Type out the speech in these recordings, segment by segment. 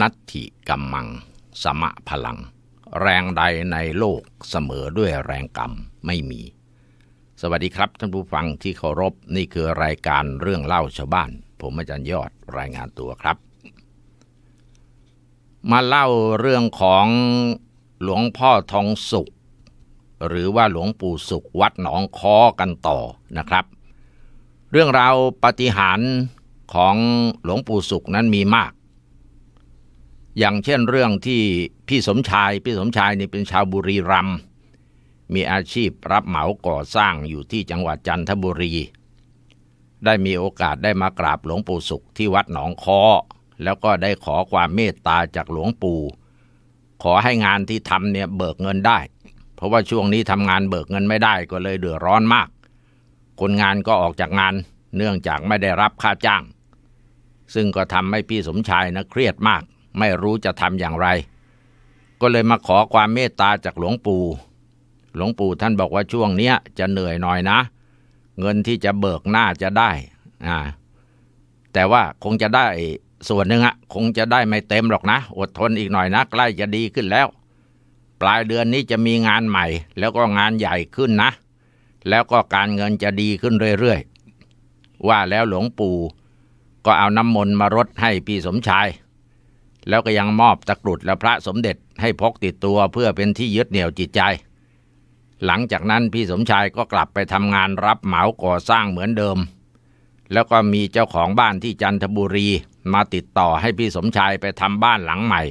นัตถิกัมมัง สมะพลัง แรงใดในโลกเสมอด้วยแรงกรรมไม่มี สวัสดีครับท่านผู้ฟังที่เคารพนี่คือรายการเรื่องเล่าชาวบ้าน ผมอาจารย์ยอดรายงานตัวครับ มาเล่าเรื่องของหลวงพ่อทองสุข หรือว่าหลวงปู่สุขวัดหนองคอกันต่อนะครับ เรื่องราวปฏิหารของหลวงปู่สุขนั้นมีมาก อย่างเช่นเรื่องที่พี่สมชาย พี่สมชายนี่เป็นชาวบุรีรัมย์มีอาชีพรับเหมาก่อสร้างอยู่ที่จังหวัดจันทบุรี ได้มีโอกาสได้มากราบหลวงปู่สุขที่วัดหนองคอแล้วก็ได้ขอความเมตตาจากหลวงปู่ ขอให้งานที่ทำเนี่ยเบิกเงินได้ เพราะว่าช่วงนี้ทำงานเบิกเงินไม่ได้ก็เลยเดือดร้อนมาก คนงานก็ออกจากงานเนื่องจากไม่ได้รับค่าจ้าง ซึ่งก็ทำให้พี่สมชายนะเครียดมาก ไม่รู้จะทำอย่างไร ก็เลยมาขอความเมตตาจากหลวงปู่ หลวงปู่ท่านบอกว่าช่วงเนี้ยจะเหนื่อยหน่อยนะ เงินที่จะเบิกหน้าจะได้อ่าแต่ว่าคงจะได้ส่วนหนึ่งอะคงจะได้ไม่เต็มหรอกนะ อดทนอีกหน่อยนะ ใกล้จะดีขึ้นแล้ว ปลายเดือนนี้จะมีงานใหม่ แล้วก็งานใหญ่ขึ้นนะ แล้วก็การเงินจะดีขึ้นเรื่อยๆว่าแล้วหลวงปู่ก็เอาน้ำมนต์มารดให้พี่สมชาย แล้วก็ยังมอบตะกรุดและพระสมเด็จให้พกติดตัวเพื่อเป็นที่ยึดเหนี่ยวจิตใจ หลังจากนั้นพี่สมชายก็กลับไปทำงานรับเหมาก่อสร้างเหมือนเดิม แล้วก็มีเจ้าของบ้านที่จันทบุรีมาติดต่อให้พี่สมชายไปทำบ้านหลังใหม่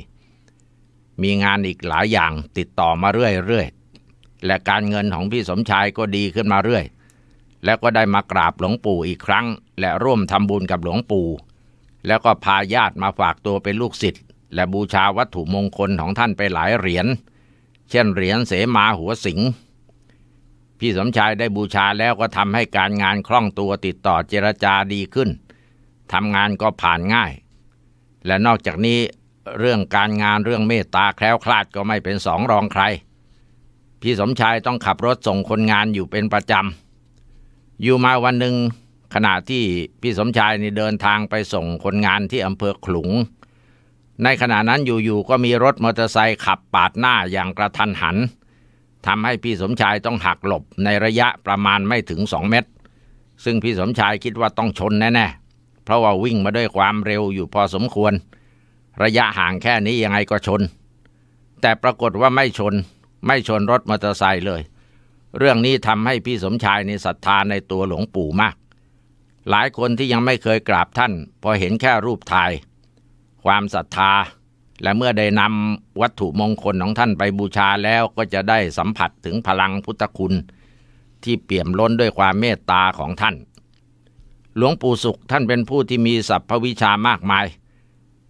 มีงานอีกหลายอย่างติดต่อมาเรื่อยๆ และการเงินของพี่สมชายก็ดีขึ้นมาเรื่อย แล้วก็ได้มากราบหลวงปู่อีกครั้ง และร่วมทำบุญกับหลวงปู่ แล้วก็พาญาติมาฝากตัวเป็นลูกศิษย์ และบูชาวัตถุมงคลของท่านไปหลายเหรียญ เช่นเหรียญเสมาหัวสิง พี่สมชายได้บูชาแล้วก็ทำให้การงานคล่องตัวติดต่อเจรจาดีขึ้น ทำงานก็ผ่านง่าย และนอกจากนี้เรื่องการงานเรื่องเมตตาแคล้วคลาดก็ไม่เป็นสองรองใคร พี่สมชายต้องขับรถส่งคนงานอยู่เป็นประจำ อยู่มาวันหนึ่งขณะที่พี่สมชายนี่เดินทางไปส่งคนงานที่อำเภอขลุง ในขณะนั้นอยู่ๆก็มีรถมอเตอร์ไซค์ขับปาดหน้าอย่างกระทันหันทำให้พี่สมชายต้องหักหลบในระยะประมาณไม่ถึงสองเมตร ซึ่งพี่สมชายคิดว่าต้องชนแน่ๆ เพราะว่าวิ่งมาด้วยความเร็วอยู่พอสมควร ระยะห่างแค่นี้ยังไงก็ชน แต่ปรากฏว่าไม่ชน ไม่ชนรถมอเตอร์ไซค์เลย เรื่องนี้ทำให้พี่สมชายในศรัทธาในตัวหลวงปู่มาก หลายคนที่ยังไม่เคยกราบท่าน พอเห็นแค่รูปถ่าย ความศรัทธา และเมื่อได้นำวัตถุมงคลของท่านไปบูชาแล้วก็จะได้สัมผัสถึงพลังพุทธคุณ ที่เปี่ยมล้นด้วยความเมตตาของท่าน หลวงปู่สุขท่านเป็นผู้ที่มีศัพทวิชามากมาย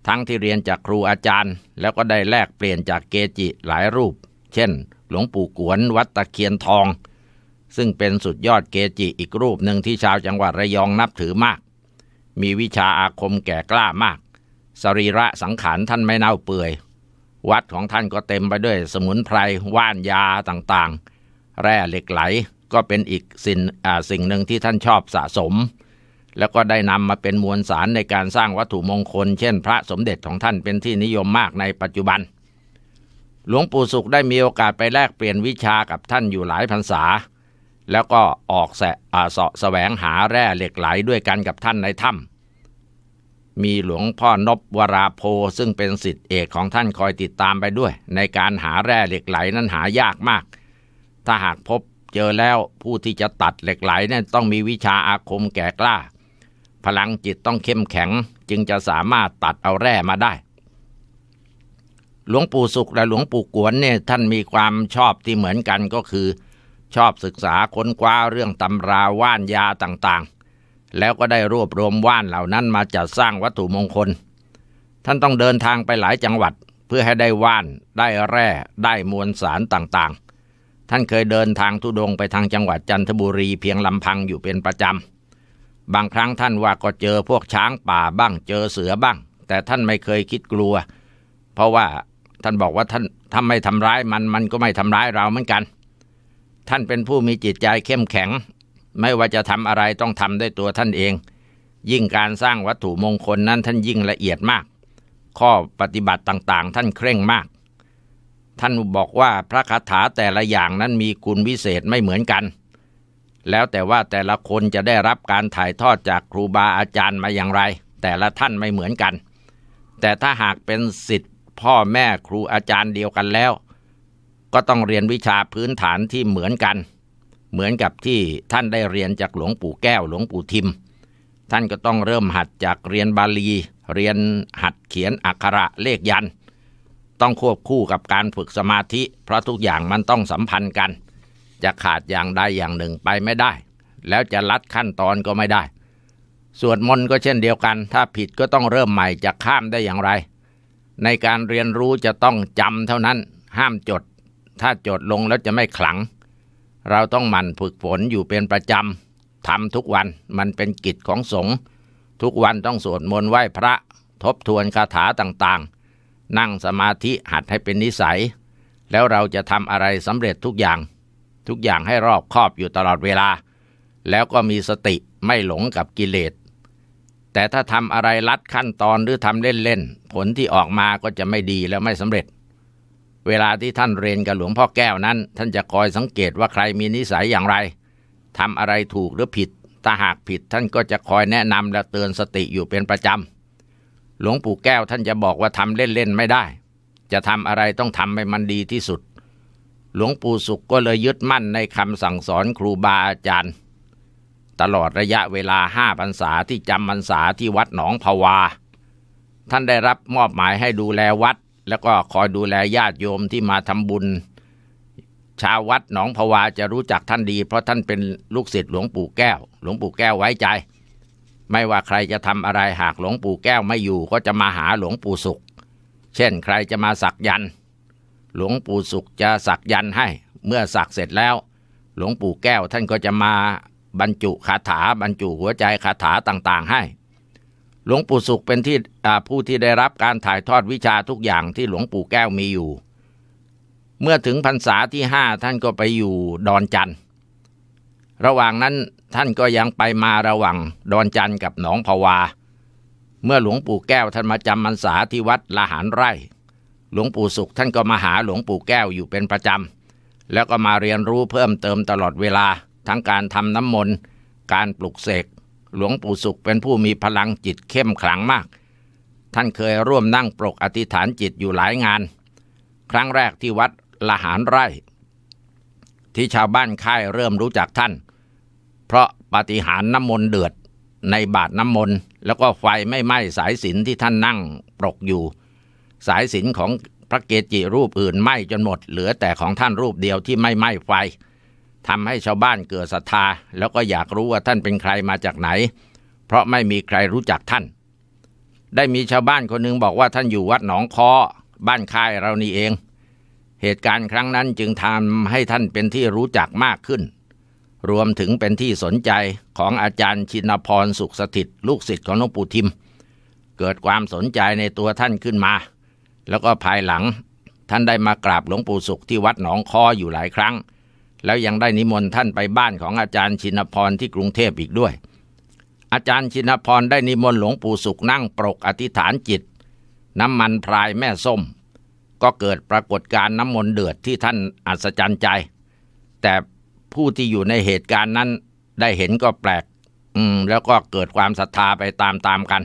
ทั้งที่เรียนจากครูอาจารย์ แล้วก็ได้แลกเปลี่ยนจากเกจิหลายรูป เช่น หลวงปู่กวนวัดตะเคียนทอง ซึ่งเป็นสุดยอดเกจิอีกรูปหนึ่งที่ชาวจังหวัดระยองนับถือมากมีวิชาอาคมแก่กล้ามาก สรีระสังขารท่านไม่เน่าเปื่อย วัดของท่านก็เต็มไปด้วยสมุนไพรว่านยาต่างๆ แร่เหล็กไหลก็เป็นอีกสิ่งสิ่งหนึ่งที่ท่านชอบสะสม แล้วก็ได้นำมาเป็นมวลสารในการสร้างวัตถุมงคล เช่น พระสมเด็จของท่านเป็นที่นิยมมากในปัจจุบัน หลวงปู่สุขได้มีโอกาสไปแลกเปลี่ยนวิชากับท่านอยู่หลายพรรษา แล้วก็ออกแสะเสาะแสวงหาแร่เหล็กไหลด้วยกันกับท่านในถ้ำ มีหลวงพ่อนบวราโพซึ่งเป็นสิทธิเอกของท่านคอยติดตามไปด้วย ในการหาแร่เหล็กไหลนั้นหายากมาก ถ้าหากพบเจอแล้วผู้ที่จะตัดเหล็กไหลนี่ยต้องมีวิชาอาคมแก่กล้า พลังจิตต้องเข้มแข็งจึงจะสามารถตัดเอาแร่มาได้ หลวงปู่สุขและหลวงปู่กวนเนี่ยท่านมีความชอบที่เหมือนกันก็คือ ชอบศึกษาค้นคว้าเรื่องตำราว่านยาต่างๆ แล้วก็ได้รวบรวมว่านเหล่านั้นมาจัดสร้างวัตถุมงคล ท่านต้องเดินทางไปหลายจังหวัด เพื่อให้ได้ว่าน ได้แร่ ได้มวลสารต่างๆ ท่านเคยเดินทางทุดงไปทางจังหวัดจันทบุรีเพียงลำพังอยู่เป็นประจำ บางครั้งท่านว่าก็เจอพวกช้างป่าบ้าง เจอเสือบ้าง แต่ท่านไม่เคยคิดกลัว เพราะว่าท่านบอกว่าท่านถ้าไม่ทำร้ายมันมันก็ไม่ทำร้ายเราเหมือนกัน ท่านเป็นผู้มีจิตใจเข้มแข็ง ไม่ว่าจะทำอะไรต้องทำด้วยตัวท่านเอง ยิ่งการสร้างวัตถุมงคลนั้นท่านยิ่งละเอียดมาก ข้อปฏิบัติต่างๆ ท่านเคร่งมาก ท่านบอกว่าพระคาถาแต่ละอย่างนั้นมีคุณวิเศษไม่เหมือนกัน แล้วแต่ว่าแต่ละคนจะได้รับการถ่ายทอดจากครูบาอาจารย์มาอย่างไร แต่ละท่านไม่เหมือนกัน แต่ถ้าหากเป็นสิทธิ์พ่อแม่ครูอาจารย์เดียวกันแล้ว ก็ต้องเรียนวิชาพื้นฐานที่เหมือนกัน เหมือนกับที่ท่านได้เรียนจากหลวงปู่แก้วหลวงปู่ทิม ท่านก็ต้องเริ่มหัดจากเรียนบาลี เรียนหัดเขียนอักขระเลขยันต์ต้องควบคู่กับการฝึกสมาธิ เพราะทุกอย่างมันต้องสัมพันธ์กัน จะขาดอย่างใดอย่างหนึ่งไปไม่ได้ แล้วจะลัดขั้นตอนก็ไม่ได้ สวดมนต์ก็เช่นเดียวกัน ถ้าผิดก็ต้องเริ่มใหม่จะข้ามได้อย่างไร ในการเรียนรู้จะต้องจำเท่านั้นห้ามจด ถ้าจดลงแล้วจะไม่ขลัง เราต้องหมั่นฝึกฝนอยู่เป็นประจำทำทุกวันมันเป็นกิจของสงฆ์ทุกวันต้องสวดมนต์ไหว้พระ ทบทวนคาถาต่างๆ นั่งสมาธิหัดให้เป็นนิสัย แล้วเราจะทำอะไรสำเร็จทุกอย่าง ทุกอย่างให้รอบคอบอยู่ตลอดเวลา แล้วก็มีสติไม่หลงกับกิเลสแต่ถ้าทำอะไรลัดขั้นตอนหรือทำเล่นๆผลที่ออกมาก็จะไม่ดีและไม่สำเร็จ เวลาที่ท่านเรียนกับหลวงพ่อแก้วนั้น ท่านจะคอยสังเกตว่าใครมีนิสัยอย่างไรทำอะไรถูกหรือผิด ถ้าหากผิดท่านก็จะคอยแนะนำและเตือนสติอยู่เป็นประจำ หลวงปู่แก้วท่านจะบอกว่าทำเล่นๆไม่ได้ จะทำอะไรต้องทำให้มันดีที่สุด หลวงปู่สุขก็เลยยึดมั่นในคำสั่งสอนครูบาอาจารย์ ตลอดระยะเวลาห้าพรรษาที่จำพรรษาที่วัดหนองภาวา ท่านได้รับมอบหมายให้ดูแลวัด แล้วก็คอยดูแลญาติโยมที่มาทำบุญ ชาววัดหนองภาวาจะรู้จักท่านดี เพราะท่านเป็นลูกศิษย์หลวงปู่แก้ว หลวงปู่แก้วไว้ใจ ไม่ว่าใครจะทำอะไรหากหลวงปู่แก้วไม่อยู่ ก็จะมาหาหลวงปู่สุข เช่นใครจะมาสักยันหลวงปู่สุขจะสักยันให้ เมื่อสักเสร็จแล้ว หลวงปู่แก้วท่านก็จะมาบรรจุคาถาบรรจุหัวใจคาถาต่างๆ ให้ หลวงปู่สุขเป็นที่ผู้ที่ได้รับการถ่ายทอดวิชาทุกอย่างที่หลวงปู่แก้วมีอยู่ เมื่อถึงพรรษาที่ห้าท่านก็ไปอยู่ดอนจันทร์ระหว่างนั้นท่านก็ยังไปมาระหว่างดอนจันทร์กับหนองภาวา เมื่อหลวงปู่แก้วท่านมาจำพรรษาที่วัดละหารไร่ หลวงปู่สุขท่านก็มาหาหลวงปู่แก้วอยู่เป็นประจำแล้วก็มาเรียนรู้เพิ่มเติมตลอดเวลาทั้งการทำน้ำมนต์การปลุกเสก หลวงปู่สุขเป็นผู้มีพลังจิตเข้มขลังมาก ท่านเคยร่วมนั่งปรกอธิษฐานจิตอยู่หลายงาน ครั้งแรกที่วัดละหารไร่ ที่ชาวบ้านค่ายเริ่มรู้จักท่าน เพราะปฏิหารน้ำมนต์เดือดในบาทน้ำมนต์แล้วก็ไฟไม่ไหม้สายสินที่ท่านนั่งปรกอยู่ สายสินของพระเกจิรูปอื่นไหม้จนหมด เหลือแต่ของท่านรูปเดียวที่ไม่ไหม้ไฟ ทำให้ชาวบ้านเกิดศรัทธา แล้วก็อยากรู้ว่าท่านเป็นใครมาจากไหน เพราะไม่มีใครรู้จักท่าน ได้มีชาวบ้านคนหนึ่งบอกว่าท่านอยู่วัดหนองคอบ้านค่ายเรานี่เอง เหตุการณ์ครั้งนั้นจึงทำให้ท่านเป็นที่รู้จักมากขึ้น รวมถึงเป็นที่สนใจของอาจารย์ชินพรสุขสถิตลูกศิษย์ของหลวงปู่ทิม เกิดความสนใจในตัวท่านขึ้นมา แล้วก็ภายหลังท่านได้มากราบหลวงปู่สุขที่วัดหนองคออยู่หลายครั้ง แล้วยังได้นิมนต์ท่านไปบ้านของอาจารย์ชินพรที่กรุงเทพอีกด้วย อาจารย์ชินพรได้นิมนต์หลวงปู่สุขนั่งปรกอธิษฐานจิต น้ำมันพรายแม่ส้ม ก็เกิดปรากฏการณ์น้ำมนต์เดือดที่ท่านอัศจรรย์ใจ แต่ผู้ที่อยู่ในเหตุการณ์นั้นได้เห็นก็แปลก อืม แล้วก็เกิดความศรัทธาไปตามๆกัน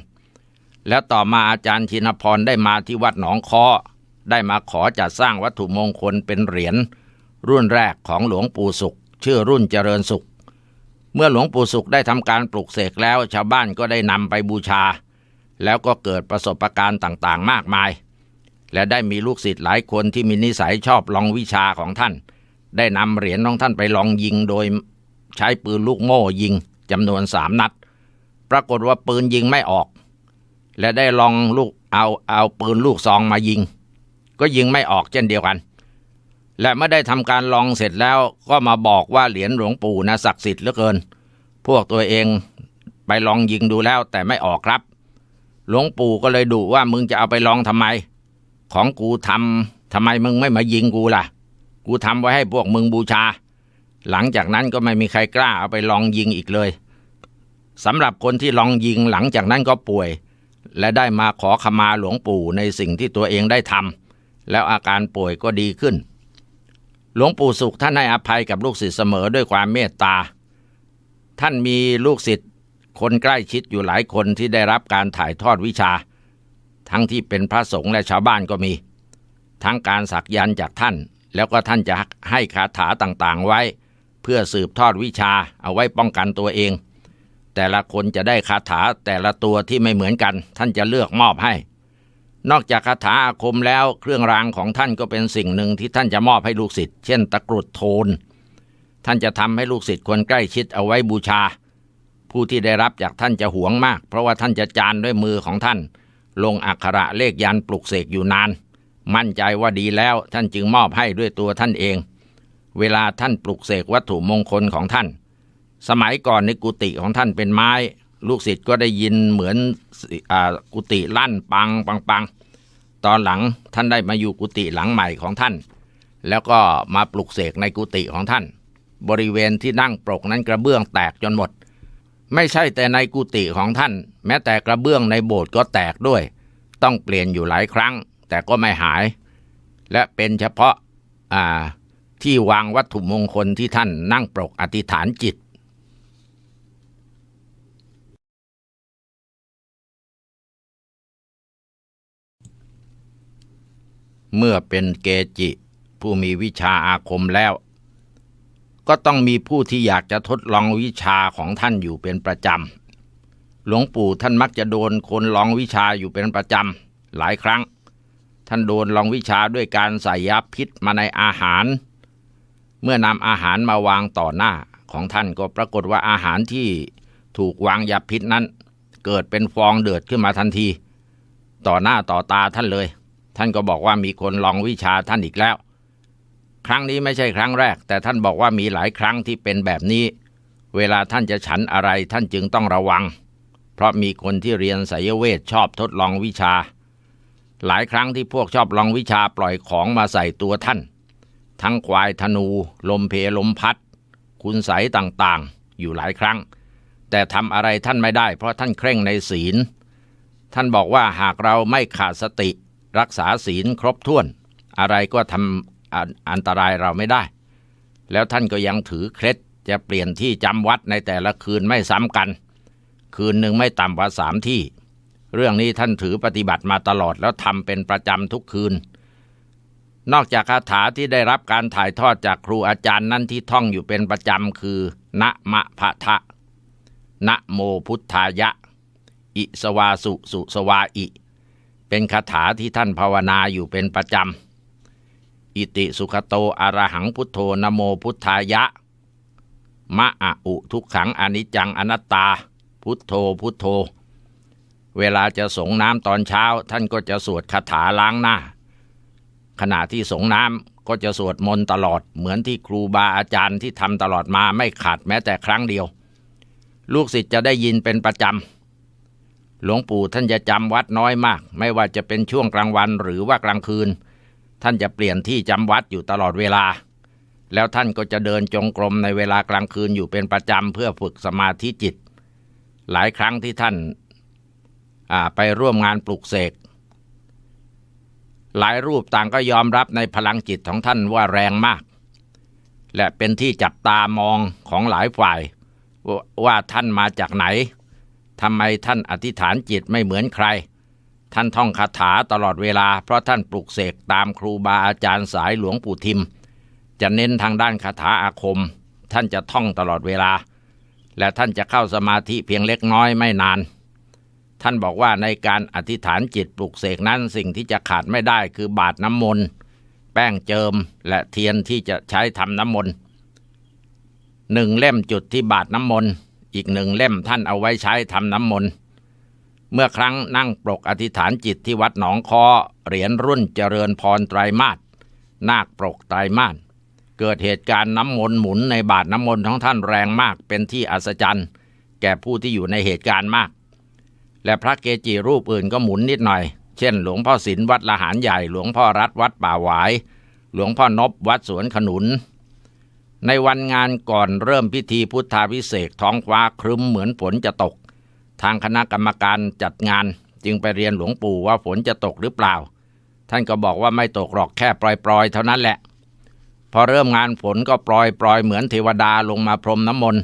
แล้วต่อมาอาจารย์ชินพรได้มาที่วัดหนองคอได้มาขอจัดสร้างวัตถุมงคลเป็นเหรียญ รุ่นแรกของหลวงปู่สุข ชื่อรุ่นเจริญสุข เมื่อหลวงปู่สุขได้ทำการปลุกเสกแล้ว ชาวบ้านก็ได้นำไปบูชา แล้วก็เกิดประสบการณ์ต่างๆ มากมาย และได้มีลูกศิษย์หลายคนที่มีนิสัยชอบลองวิชาของท่าน ได้นำเหรียญของท่านไปลองยิงโดยใช้ปืนลูกโม่ยิงจำนวนสามนัด ปรากฏว่าปืนยิงไม่ออก และได้ลองลูกเอาเอาปืนลูกซองมายิง ก็ยิงไม่ออกเช่นเดียวกัน และเมื่อได้ทำการลองเสร็จแล้วก็มาบอกว่าเหรียญหลวงปู่นะศักดิ์สิทธิ์เหลือเกิน พวกตัวเองไปลองยิงดูแล้วแต่ไม่ออกครับ หลวงปู่ก็เลยดุว่ามึงจะเอาไปลองทำไม ของกูทำทำไมมึงไม่มายิงกูล่ะ กูทำไว้ให้พวกมึงบูชา หลังจากนั้นก็ไม่มีใครกล้าเอาไปลองยิงอีกเลยสำหรับคนที่ลองยิงหลังจากนั้นก็ป่วย และได้มาขอขมาหลวงปู่ในสิ่งที่ตัวเองได้ทำแล้วอาการป่วยก็ดีขึ้น หลวงปู่สุขท่านให้อภัยกับลูกศิษย์เสมอด้วยความเมตตา ท่านมีลูกศิษย์คนใกล้ชิดอยู่หลายคนที่ได้รับการถ่ายทอดวิชา ทั้งที่เป็นพระสงฆ์และชาวบ้านก็มี ทั้งการสักยันจากท่าน แล้วก็ท่านจะให้คาถาต่างๆไว้ เพื่อสืบทอดวิชาเอาไว้ป้องกันตัวเอง แต่ละคนจะได้คาถาแต่ละตัวที่ไม่เหมือนกัน ท่านจะเลือกมอบให้ นอกจากคาถาอาคมแล้วเครื่องรางของท่านก็เป็นสิ่งหนึ่งที่ท่านจะมอบให้ลูกศิษย์เช่นตะกรุดโทน ท่านจะทำให้ลูกศิษย์คนใกล้ชิดเอาไว้บูชา ผู้ที่ได้รับจากท่านจะหวงมาก เพราะว่าท่านจะจานด้วยมือของท่าน ลงอักขระเลขยันปลุกเสกอยู่นาน มั่นใจว่าดีแล้วท่านจึงมอบให้ด้วยตัวท่านเอง เวลาท่านปลุกเสกวัตถุมงคลของท่าน สมัยก่อนในกุฏิของท่านเป็นไม้ ลูกศิษย์ก็ได้ยินเหมือนอกุฏิลั่นปังปังปังตอนหลังท่านได้มาอยู่กุฏิหลังใหม่ของท่าน แล้วก็มาปลุกเสกในกุฏิของท่าน บริเวณที่นั่งปรกนั้นกระเบื้องแตกจนหมด ไม่ใช่แต่ในกุฏิของท่าน แม้แต่กระเบื้องในโบสถ์ก็แตกด้วย ต้องเปลี่ยนอยู่หลายครั้ง แต่ก็ไม่หาย และเป็นเฉพาะาที่วางวัตถุมงคลที่ท่านนั่งปรกอธิษฐานจิต เมื่อเป็นเกจิ ผู้มีวิชาอาคมแล้ว ก็ต้องมีผู้ที่อยากจะทดลองวิชาของท่านอยู่เป็นประจำหลวงปู่ท่านมักจะโดนคนลองวิชาอยู่เป็นประจำหลายครั้ง ท่านโดนลองวิชาด้วยการใส่ยาพิษมาในอาหาร เมื่อนำอาหารมาวางต่อหน้าของท่านก็ปรากฏว่าอาหารที่ถูกวางยาพิษนั้น เกิดเป็นฟองเดือดขึ้นมาทันที ต่อหน้าต่อตาท่านเลย ท่านก็บอกว่ามีคนลองวิชาท่านอีกแล้ว ครั้งนี้ไม่ใช่ครั้งแรก แต่ท่านบอกว่ามีหลายครั้งที่เป็นแบบนี้ เวลาท่านจะฉันอะไรท่านจึงต้องระวัง เพราะมีคนที่เรียนไสยเวทชอบทดลองวิชา หลายครั้งที่พวกชอบลองวิชาปล่อยของมาใส่ตัวท่าน ทั้งควายธนู ลมเพลมพัด คุณใสต่างๆ อยู่หลายครั้ง แต่ทำอะไรท่านไม่ได้ เพราะท่านเคร่งในศีล ท่านบอกว่าหากเราไม่ขาดสติ รักษาศีลครบถ้วน อะไรก็ทำอันอันตรายเราไม่ได้ แล้วท่านก็ยังถือเคล็ดจะเปลี่ยนที่จำวัดในแต่ละคืนไม่ซ้ำกัน คืนหนึ่งไม่ต่ำกว่าสามที่ เรื่องนี้ท่านถือปฏิบัติมาตลอดแล้วทำเป็นประจำทุกคืน นอกจากคาถาที่ได้รับการถ่ายทอดจากครูอาจารย์นั้นที่ท่องอยู่เป็นประจำคือ นะมะพะทะ นะโมพุทธายะ อิสวาสุสุสวาอิ เป็นคาถาที่ท่านภาวนาอยู่เป็นประจำ อิติสุขโตอรหังพุทโธนโมพุทธายะ มะอะอุทุกขังอนิจจังอนัตตา พุทโธพุทโธ เวลาจะสงน้ำตอนเช้า ท่านก็จะสวดคาถาล้างหน้า ขณะที่สงน้ำก็จะสวดมนต์ตลอด เหมือนที่ครูบาอาจารย์ที่ทำตลอดมาไม่ขาดแม้แต่ครั้งเดียว ลูกศิษย์จะได้ยินเป็นประจำ หลวงปู่ท่านจะจำวัดน้อยมาก ไม่ว่าจะเป็นช่วงกลางวันหรือว่ากลางคืน ท่านจะเปลี่ยนที่จำวัดอยู่ตลอดเวลา แล้วท่านก็จะเดินจงกรมในเวลากลางคืนอยู่เป็นประจำเพื่อฝึกสมาธิจิต หลายครั้งที่ท่านไปร่วมงานปลุกเสกหลายรูปต่างก็ยอมรับในพลังจิตของท่านว่าแรงมาก และเป็นที่จับตามองของหลายฝ่ายว่าว่าท่านมาจากไหน ทำไมท่านอธิษฐานจิตไม่เหมือนใคร ท่านท่องคาถาตลอดเวลา เพราะท่านปลุกเสกตามครูบาอาจารย์สายหลวงปู่ทิม จะเน้นทางด้านคาถาอาคม ท่านจะท่องตลอดเวลา และท่านจะเข้าสมาธิเพียงเล็กน้อยไม่นาน ท่านบอกว่าในการอธิษฐานจิตปลุกเสกนั้นสิ่งที่จะขาดไม่ได้คือบาทน้ำมนต์แป้งเจิมและเทียนที่จะใช้ทำน้ำมนต์หนึ่งเล่มจุดที่บาทน้ำมนต์ อีกหนึ่งเล่มท่านเอาไว้ใช้ทำน้ำมนต์เมื่อครั้งนั่งปรกอธิษฐานจิตที่วัดหนองคอเหรียญรุ่นเจริญพรไตรมาสนาคปรกไตรมาสเกิดเหตุการณ์น้ำมนต์หมุนในบาทน้ำมนต์ของท่านแรงมากเป็นที่อัศจรรย์ แก่ผู้ที่อยู่ในเหตุการณ์มาก และพระเกจิรูปอื่นก็หมุนนิดหน่อย เช่น หลวงพ่อศิลวัดละหารใหญ่หลวงพ่อรัฐวัดป่าหวาย หลวงพ่อนบวัดสวนขนุน ในวันงานก่อนเริ่มพิธีพุทธาพิเศษกท้องฟ้าครึ้มเหมือนฝนจะตก ทางคณะกรรมการจัดงานจึงไปเรียนหลวงปู่ว่าฝนจะตกหรือเปล่า ท่านก็บอกว่าไม่ตกหรอกแค่ปล่อยๆ เท่านั้นแหละ พอเริ่มงานฝนก็ปล่อยปล่อยเหมือนเทวดาลงมาพรมน้ำมนต์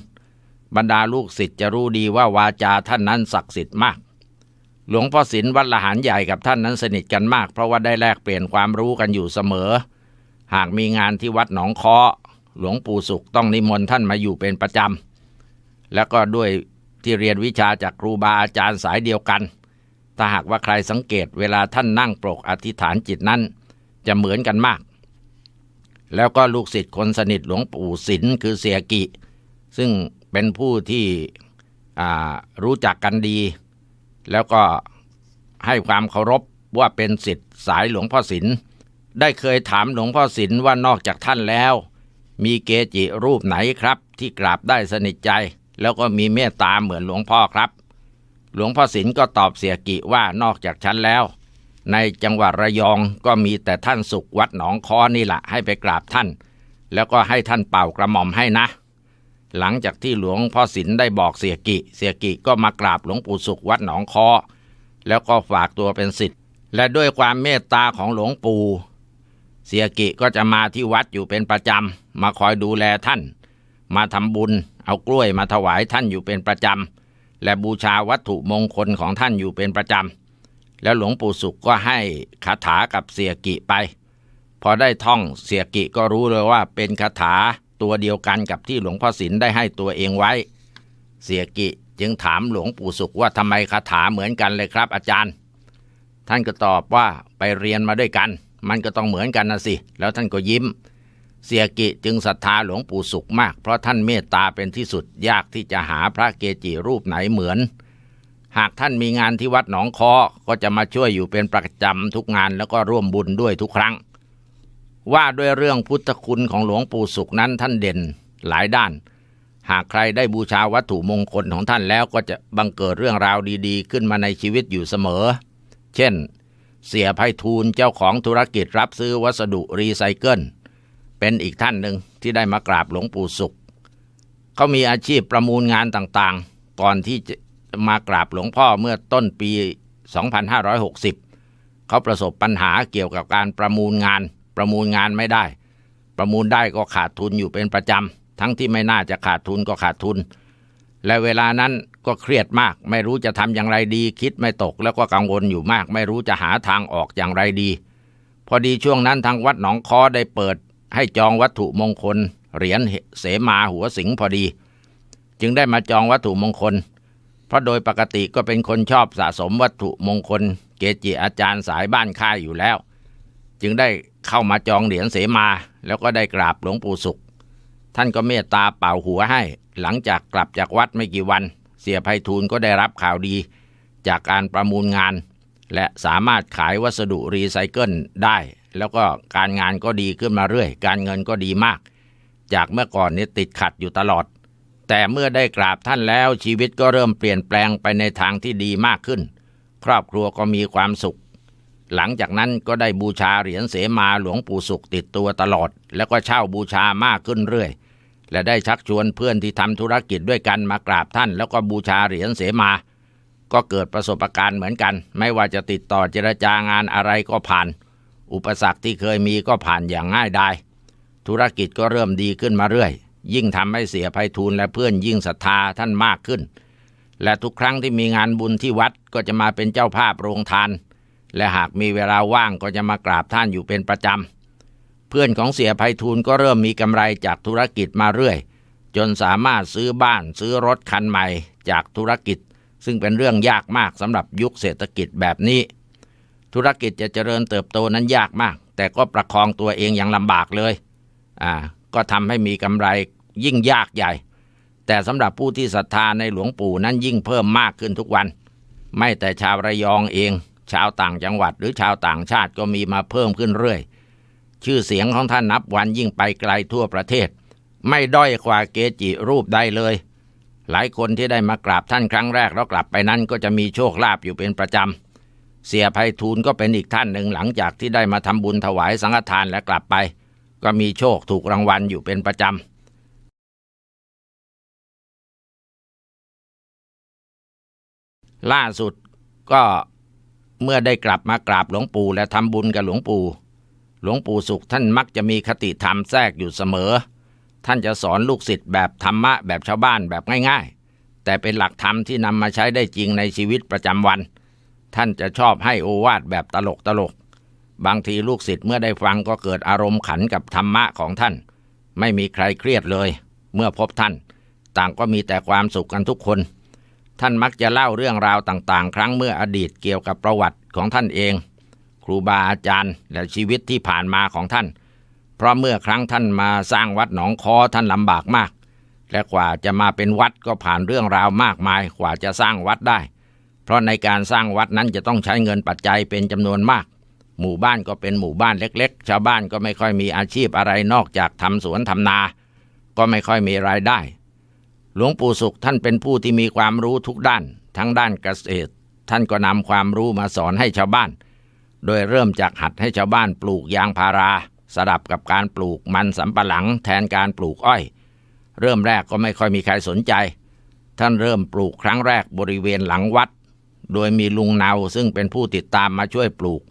บรรดาลูกศิษย์จะรู้ดีว่าวาจาท่านนั้นศักดิ์สิทธิ์มาก หลวงพ่อศิลวัดละหารใหญ่กับท่านนั้นสนิทกันมาก เพราะว่าได้แลกเปลี่ยนความรู้กันอยู่เสมอ หากมีงานที่วัดหนองคอ หลวงปู่สุขต้องนิมนต์ท่านมาอยู่เป็นประจำ แล้วก็ด้วยที่เรียนวิชาจากครูบาอาจารย์สายเดียวกัน ถ้าหากว่าใครสังเกตเวลาท่านนั่งปรกอธิษฐานจิตนั้น จะเหมือนกันมาก แล้วก็ลูกศิษย์คนสนิทหลวงปู่ศิลคือเสียกิ ซึ่งเป็นผู้ที่รู้จักกันดี แล้วก็ให้ความเคารพว่าเป็นศิษย์สายหลวงพ่อศิลได้เคยถามหลวงพ่อศิลว่านอกจากท่านแล้ว มีเกจิรูปไหนครับ ที่กราบได้สนิทใจ แล้วก็มีเมตตาเหมือนหลวงพ่อครับ หลวงพ่อศิลก็ตอบเสียกิว่านอกจากฉันแล้ว ในจังหวัดระยองก็มีแต่ท่านสุขวัดหนองคอนี่แหละให้ไปกราบท่าน แล้วก็ให้ท่านเป่ากระหม่อมให้นะ หลังจากที่หลวงพ่อศิลได้บอกเสียกิ เสียกิก็มากราบหลวงปู่สุขวัดหนองคอ แล้วก็ฝากตัวเป็นศิษย์และด้วยความเมตตาของหลวงปู่เสียกิก็จะมาที่วัดอยู่เป็นประจำ มาคอยดูแลท่าน มาทำบุญ เอากล้วยมาถวายท่านอยู่เป็นประจำ และบูชาวัตถุมงคลของท่านอยู่เป็นประจำ แล้วหลวงปู่สุขก็ให้คาถากับเสียกิไป พอได้ท่องเสียกิก็รู้เลยว่าเป็นคาถาตัวเดียวกันกับที่หลวงพ่อศิลได้ให้ตัวเองไว้ เสียกิจึงถามหลวงปู่สุขว่าทำไมคาถาเหมือนกันเลยครับ อาจารย์ ท่านก็ตอบว่าไปเรียนมาด้วยกัน มันก็ต้องเหมือนกันนะสิ แล้วท่านก็ยิ้ม เสียกิจึงศรัทธาหลวงปู่สุขมาก เพราะท่านเมตตาเป็นที่สุดยากที่จะหาพระเกจิรูปไหนเหมือน หากท่านมีงานที่วัดหนองคอก็จะมาช่วยอยู่เป็นประจำทุกงานแล้วก็ร่วมบุญด้วยทุกครั้ง ว่าด้วยเรื่องพุทธคุณของหลวงปู่สุขนั้นท่านเด่นหลายด้าน หากใครได้บูชาวัตถุมงคลของท่านแล้วก็จะบังเกิดเรื่องราวดี ๆ ขึ้นมาในชีวิตอยู่เสมอ เช่น เสียไพฑูรย์เจ้าของธุรกิจรับซื้อวัสดุรีไซเคิล เป็นอีกท่านหนึ่งที่ได้มากราบหลวงปู่สุข เขามีอาชีพประมูลงานต่างๆ ก่อนที่จะมากราบหลวงพ่อเมื่อต้นปี 2560 เขาประสบปัญหาเกี่ยวกับการประมูลงาน ประมูลงานไม่ได้ ประมูลได้ก็ขาดทุนอยู่เป็นประจำ ทั้งที่ไม่น่าจะขาดทุนก็ขาดทุน และเวลานั้นก็เครียดมาก ไม่รู้จะทำอย่างไรดี คิดไม่ตกแล้วก็กังวลอยู่มาก ไม่รู้จะหาทางออกอย่างไรดี พอดีช่วงนั้นทางวัดหนองคอได้เปิด ให้จองวัตถุมงคล เหรียญเสมาหัวสิงพอดี จึงได้มาจองวัตถุมงคล เพราะโดยปกติก็เป็นคนชอบสะสมวัตถุมงคล เกจิอาจารย์สายบ้านค่ายอยู่แล้ว จึงได้เข้ามาจองเหรียญเสมา แล้วก็ได้กราบหลวงปู่สุข ท่านก็เมตตาเป่าหัวให้ หลังจากกลับจากวัดไม่กี่วัน เสียไพฑูรย์ก็ได้รับข่าวดี จากการประมูลงาน และสามารถขายวัสดุรีไซเคิลได้ แล้วก็การงานก็ดีขึ้นมาเรื่อย การเงินก็ดีมาก จากเมื่อก่อนนี้ติดขัดอยู่ตลอด แต่เมื่อได้กราบท่านแล้วชีวิตก็เริ่มเปลี่ยนแปลงไปในทางที่ดีมากขึ้น ครอบครัวก็มีความสุข หลังจากนั้นก็ได้บูชาเหรียญเสมาหลวงปู่สุขติดตัวตลอด แล้วก็เช่าบูชามากขึ้นเรื่อย และได้ชักชวนเพื่อนที่ทำธุรกิจด้วยกันมากราบท่าน แล้วก็บูชาเหรียญเสมาก็เกิดประสบการณ์เหมือนกัน ไม่ว่าจะติดต่อเจรจางานอะไรก็ผ่าน อุปสรรคที่เคยมีก็ผ่านอย่างง่ายดาย ธุรกิจก็เริ่มดีขึ้นมาเรื่อย ยิ่งทำให้เสียภัยทูลและเพื่อนยิ่งศรัทธาท่านมากขึ้น และทุกครั้งที่มีงานบุญที่วัดก็จะมาเป็นเจ้าภาพโรงทาน และหากมีเวลาว่างก็จะมากราบท่านอยู่เป็นประจำ เพื่อนของเสียภัยทูลก็เริ่มมีกำไรจากธุรกิจมาเรื่อย จนสามารถซื้อบ้านซื้อรถคันใหม่จากธุรกิจ ซึ่งเป็นเรื่องยากมากสำหรับยุคเศรษฐกิจแบบนี้ ธุรกิจจะเจริญเติบโตนั้นยากมาก แต่ก็ประคองตัวเองอย่างลำบากเลยอ่าก็ทำให้มีกำไรยิ่งยากใหญ่ แต่สำหรับผู้ที่ศรัทธาในหลวงปู่นั้นยิ่งเพิ่มมากขึ้นทุกวัน ไม่แต่ชาวระยองเอง ชาวต่างจังหวัดหรือชาวต่างชาติก็มีมาเพิ่มขึ้นเรื่อย ชื่อเสียงของท่านนับวันยิ่งไปไกลทั่วประเทศ ไม่ด้อยกว่าเกจิรูปใดเลย หลายคนที่ได้มากราบท่านครั้งแรกแล้วกลับไปนั้นก็จะมีโชคลาภอยู่เป็นประจำ เสียภัยทูลก็เป็นอีกท่านหนึ่งหลังจากที่ได้มาทำบุญถวายสังฆทานและกลับไป ก็มีโชคถูกรางวัลอยู่เป็นประจำล่าสุดก็เมื่อได้กลับมากราบหลวงปู่และทำบุญกับหลวงปู่ หลวงปู่สุขท่านมักจะมีคติธรรมแทรกอยู่เสมอ ท่านจะสอนลูกศิษย์แบบธรรมะแบบชาวบ้านแบบง่าย ๆ แต่เป็นหลักธรรมที่นำมาใช้ได้จริงในชีวิตประจำวัน ท่านจะชอบให้โอวาทแบบตลกตลก บางทีลูกศิษย์เมื่อได้ฟังก็เกิดอารมณ์ขันกับธรรมะของท่าน ไม่มีใครเครียดเลย เมื่อพบท่าน ต่างก็มีแต่ความสุขกันทุกคน ท่านมักจะเล่าเรื่องราวต่างๆ ครั้งเมื่ออดีตเกี่ยวกับประวัติของท่านเอง ครูบาอาจารย์และชีวิตที่ผ่านมาของท่าน เพราะเมื่อครั้งท่านมาสร้างวัดหนองคอท่านลำบากมากและกว่าจะมาเป็นวัดก็ผ่านเรื่องราวมากมายกว่าจะสร้างวัดได้ เพราะในการสร้างวัดนั้นจะต้องใช้เงินปัจจัยเป็นจำนวนมาก หมู่บ้านก็เป็นหมู่บ้านเล็กๆ ชาวบ้านก็ไม่ค่อยมีอาชีพอะไรนอกจากทำสวนทำนา ก็ไม่ค่อยมีรายได้ หลวงปู่สุขท่านเป็นผู้ที่มีความรู้ทุกด้าน ทั้งด้านเกษตร ท่านก็นำความรู้มาสอนให้ชาวบ้าน โดยเริ่มจากหัดให้ชาวบ้านปลูกยางพารา สลับกับการปลูกมันสำปะหลังแทนการปลูกอ้อย เริ่มแรกก็ไม่ค่อยมีใครสนใจ ท่านเริ่มปลูกครั้งแรกบริเวณหลังวัด โดยมีลุงเนาซึ่งเป็นผู้ติดตามมาช่วยปลูก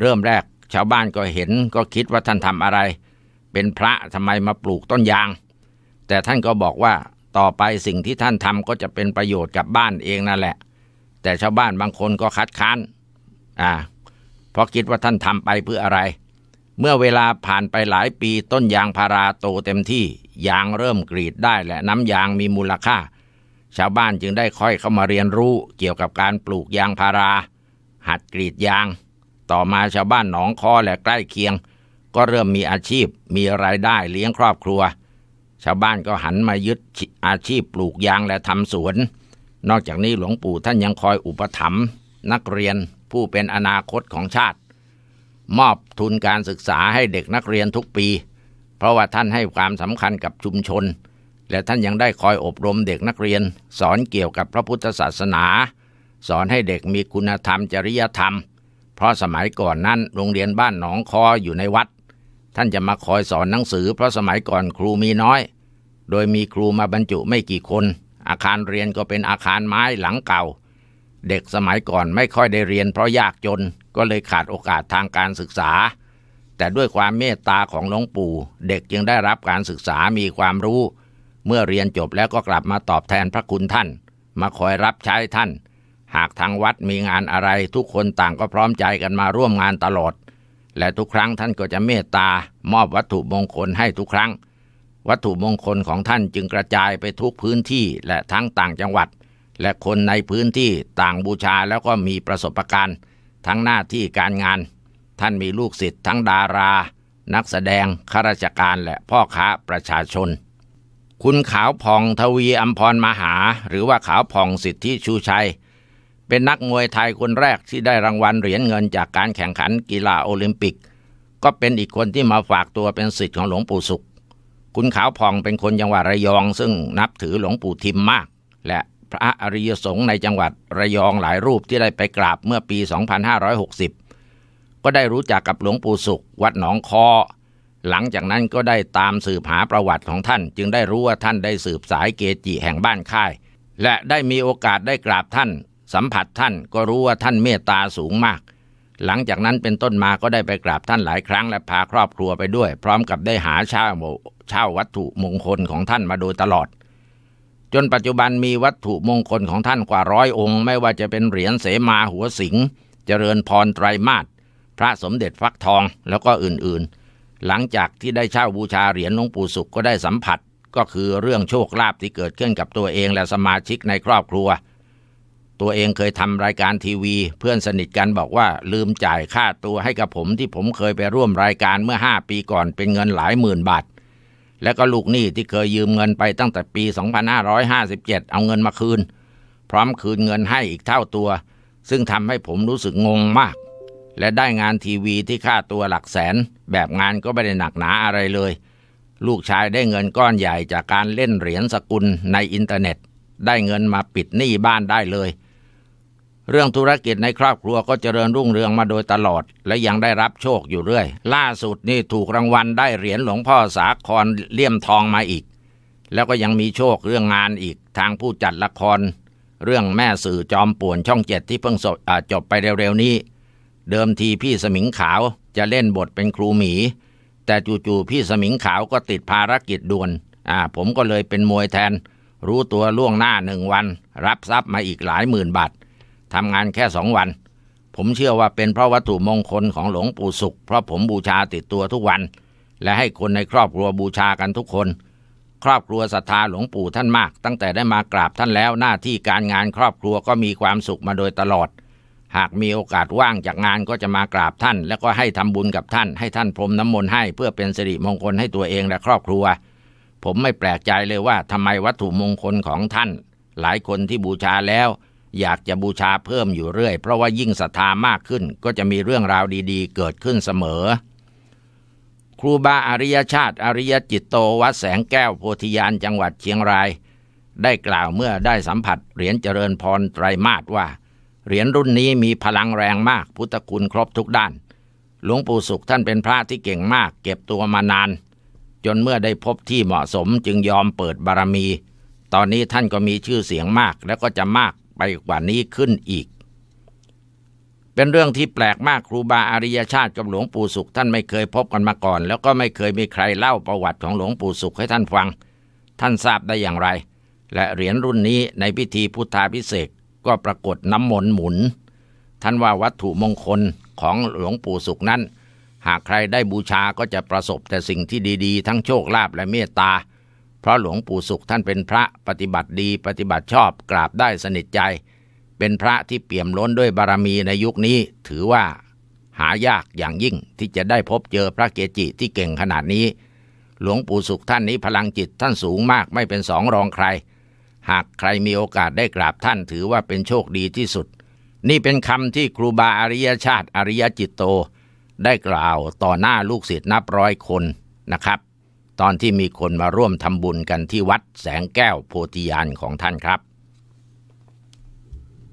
เริ่มแรกชาวบ้านก็เห็นก็คิดว่าท่านทำอะไร เป็นพระทำไมมาปลูกต้นยาง แต่ท่านก็บอกว่าต่อไปสิ่งที่ท่านทำก็จะเป็นประโยชน์กับบ้านเองนั่นแหละ แต่ชาวบ้านบางคนก็คัดค้านอ่าเพราะคิดว่าท่านทำไปเพื่ออะไร เมื่อเวลาผ่านไปหลายปีต้นยางพาราโตเต็มที่ยางเริ่มกรีดได้และน้ำยางมีมูลค่า ชาวบ้านจึงได้ค่อยเข้ามาเรียนรู้เกี่ยวกับการปลูกยางพารา หัดกรีดยาง ต่อมาชาวบ้านหนองคอและใกล้เคียง ก็เริ่มมีอาชีพมีรายได้เลี้ยงครอบครัว ชาวบ้านก็หันมายึดอาชีพปลูกยางและทำสวน นอกจากนี้หลวงปู่ท่านยังคอยอุปถัมภ์นักเรียนผู้เป็นอนาคตของชาติ มอบทุนการศึกษาให้เด็กนักเรียนทุกปี เพราะว่าท่านให้ความสำคัญกับชุมชน และท่านยังได้คอยอบรมเด็กนักเรียน สอนเกี่ยวกับพระพุทธศาสนา สอนให้เด็กมีคุณธรรมจริยธรรม เพราะสมัยก่อนนั้นโรงเรียนบ้านหนองคออยู่ในวัด ท่านจะมาคอยสอนหนังสือ เพราะสมัยก่อนครูมีน้อย โดยมีครูมาบรรจุไม่กี่คน อาคารเรียนก็เป็นอาคารไม้หลังเก่า เด็กสมัยก่อนไม่ค่อยได้เรียนเพราะยากจนก็เลยขาดโอกาสทางการศึกษา แต่ด้วยความเมตตาของหลวงปู่ เด็กจึงได้รับการศึกษามีความรู้ เมื่อเรียนจบแล้วก็กลับมาตอบแทนพระคุณท่าน มาคอยรับใช้ท่าน หากทางวัดมีงานอะไรทุกคนต่างก็พร้อมใจกันมาร่วมงานตลอด และทุกครั้งท่านก็จะเมตตามอบวัตถุมงคลให้ทุกครั้ง วัตถุมงคลของท่านจึงกระจายไปทุกพื้นที่และทั้งต่างจังหวัด และคนในพื้นที่ต่างบูชาแล้วก็มีประสบการณ์ ทั้งหน้าที่การงาน ท่านมีลูกศิษย์ทั้งดารา นักแสดงข้าราชการและพ่อค้าประชาชน คุณขาวผ่องทวีอัมพรมหา หรือว่าขาวผ่องสิทธิชูชัย เป็นนักมวยไทยคนแรกที่ได้รางวัลเหรียญเงินจากการแข่งขันกีฬาโอลิมปิก ก็เป็นอีกคนที่มาฝากตัวเป็นศิษย์ของหลวงปู่สุข คุณขาวผ่องเป็นคนจังหวัดระยอง ซึ่งนับถือหลวงปู่ทิมมาก และพระอริยสงฆ์ในจังหวัดระยองหลายรูปที่ได้ไปกราบเมื่อปี 2560 ก็ได้รู้จักกับหลวงปู่สุข วัดหนองคอ หลังจากนั้นก็ได้ตามสืบหาประวัติของท่าน จึงได้รู้ว่าท่านได้สืบสายเกจิแห่งบ้านค่าย และได้มีโอกาสได้กราบท่าน สัมผัสท่านก็รู้ว่าท่านเมตตาสูงมาก หลังจากนั้นเป็นต้นมาก็ได้ไปกราบท่านหลายครั้งและพาครอบครัวไปด้วย พร้อมกับได้หาเช่าเช่าวัตถุมงคลของท่านมาโดยตลอด จนปัจจุบันมีวัตถุมงคลของท่านกว่าร้อยองค์ ไม่ว่าจะเป็นเหรียญเสมาหัวสิงเจริญพรไตรมาสพระสมเด็จฟักทองแล้วก็อื่นๆ หลังจากที่ได้เช่าบูชาเหรียญหลวงปู่สุขก็ได้สัมผัส ก็คือเรื่องโชคลาภที่เกิดขึ้นกับตัวเองและสมาชิกในครอบครัว ตัวเองเคยทำรายการทีวี เพื่อนสนิทกันบอกว่าลืมจ่ายค่าตัวให้กับผมที่ผมเคยไปร่วมรายการเมื่อ 5 ปีก่อนเป็นเงินหลายหมื่นบาท และก็ลูกหนี้ที่เคยยืมเงินไปตั้งแต่ปี 2557 เอาเงินมาคืน พร้อมคืนเงินให้อีกเท่าตัว ซึ่งทำให้ผมรู้สึกงงมาก และได้งานทีวีที่ค่าตัวหลักแสน แบบงานก็ไม่ได้หนักหนาอะไรเลย ลูกชายได้เงินก้อนใหญ่จากการเล่นเหรียญสกุลในอินเทอร์เน็ต ได้เงินมาปิดหนี้บ้านได้เลย เรื่องธุรกิจในครอบครัวก็เจริญรุ่งเรืองมาโดยตลอด และยังได้รับโชคอยู่เรื่อย ล่าสุดนี่ถูกรางวัลได้เหรียญหลวงพ่อสาครเลี่ยมทองมาอีก แล้วก็ยังมีโชคเรื่องงานอีกทางผู้จัดละคร เรื่องแม่สื่อจอมป่วนช่องเจ็ดที่เพิ่งจบไปเร็วๆนี้ เดิมทีพี่สมิงขาวจะเล่นบทเป็นครูหมี แต่จู่ๆพี่สมิงขาวก็ติดภารกิจด่วนอ่าผมก็เลยเป็นมวยแทน รู้ตัวล่วงหน้าหนึ่งวัน รับทรัพย์มาอีกหลายหมื่นบาททำงานแค่สองวัน ผมเชื่อว่าเป็นเพราะวัตถุมงคลของหลวงปู่สุข เพราะผมบูชาติดตัวทุกวัน และให้คนในครอบครัวบูชากันทุกคน ครอบครัวศรัทธาหลวงปู่ท่านมาก ตั้งแต่ได้มากราบท่านแล้วหน้าที่การงานครอบครัวก็มีความสุขมาโดยตลอด หากมีโอกาสว่างจากงานก็จะมากราบท่าน แล้วก็ให้ทำบุญกับท่าน ให้ท่านพรมน้ำมนต์ให้เพื่อเป็นสิริมงคลให้ตัวเองและครอบครัว ผมไม่แปลกใจเลยว่าทำไมวัตถุมงคลของท่าน หลายคนที่บูชาแล้ว อยากจะบูชาเพิ่มอยู่เรื่อย เพราะว่ายิ่งศรัทธามากขึ้น ก็จะมีเรื่องราวดีๆ เกิดขึ้นเสมอ ครูบาอริยชาติ อริยจิตโตวัดแสงแก้วโพธิญาณจังหวัดเชียงราย ได้กล่าวเมื่อได้สัมผัสเหรียญเจริญพรไตรมาสว่า เหรียญรุ่นนี้มีพลังแรงมาก พุทธคุณครบทุกด้าน หลวงปู่สุขท่านเป็นพระที่เก่งมาก เก็บตัวมานาน จนเมื่อได้พบที่เหมาะสมจึงยอมเปิดบารมี ตอนนี้ท่านก็มีชื่อเสียงมากแล้วก็จะมากไปกว่านี้ขึ้นอีก เป็นเรื่องที่แปลกมากครูบาอริยชาติกับหลวงปู่สุขท่านไม่เคยพบกันมาก่อน แล้วก็ไม่เคยมีใครเล่าประวัติของหลวงปู่สุขให้ท่านฟัง ท่านทราบได้อย่างไร และเหรียญรุ่นนี้ในพิธีพุทธาพิเศษ ก็ปรากฏน้ำมนต์หมุน ท่านว่าวัตถุมงคลของหลวงปู่สุขนั้น หากใครได้บูชาก็จะประสบแต่สิ่งที่ดีๆ ทั้งโชคลาภและเมตตา เพราะหลวงปู่สุขท่านเป็นพระปฏิบัติดีปฏิบัติชอบกราบได้สนิทใจ เป็นพระที่เปี่ยมล้นด้วยบารมีในยุคนี้ ถือว่า หายากอย่างยิ่งที่จะได้พบเจอพระเกจิที่เก่งขนาดนี้ หลวงปู่สุขท่านนี้พลังจิตท่านสูงมากไม่เป็นสองรองใคร หากใครมีโอกาสได้กราบท่านถือว่าเป็นโชคดีที่สุด นี่เป็นคำที่ครูบาอริยชาติอริยจิตโต ได้กล่าวต่อหน้าลูกศิษย์นับร้อยคนนะครับ ตอนที่มีคนมาร่วมทำบุญกันที่วัดแสงแก้วโพธิญาณของท่านครับ